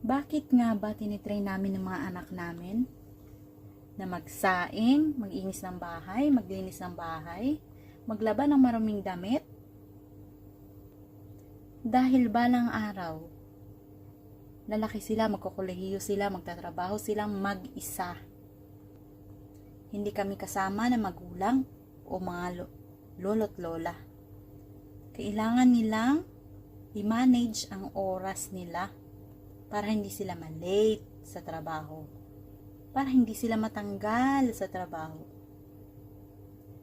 Bakit nga ba tinitrain namin ng mga anak namin na magsaing, mag-inis ng bahay, maglinis ng bahay, maglaba ng maruming damit? Dahil balang araw, lalaki sila, magkukulehiyo sila, magtatrabaho silang mag-isa. Hindi kami kasama na magulang o mga lo- lolo't lola. Kailangan nilang i-manage ang oras nila para hindi sila malate sa trabaho. Para hindi sila matanggal sa trabaho.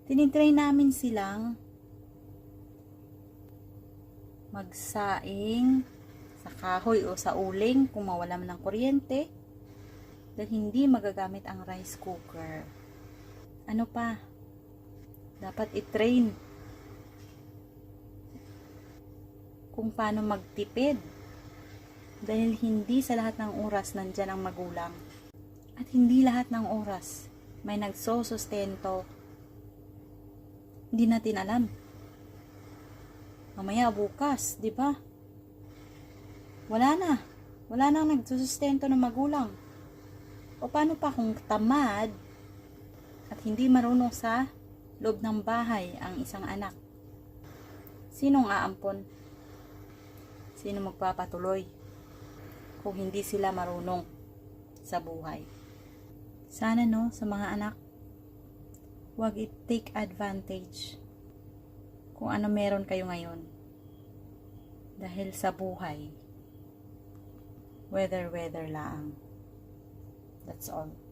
Tinitrain namin silang magsaing sa kahoy o sa uling kung mawala man ng kuryente dahil hindi magagamit ang rice cooker. Ano pa? Dapat i-train kung paano magtipid dahil hindi sa lahat ng oras nandyan ang magulang. At hindi lahat ng oras may nagsosustento. Hindi natin alam. Mamaya bukas, di ba? Wala na. Wala nang nagsusustento ng magulang. O paano pa kung tamad at hindi marunong sa loob ng bahay ang isang anak? Sinong aampon? Sino magpapatuloy? Kung hindi sila marunong sa buhay. Sana no, sa mga anak, wag i-take advantage kung ano meron kayo ngayon. Dahil sa buhay, weather-weather lang. That's all.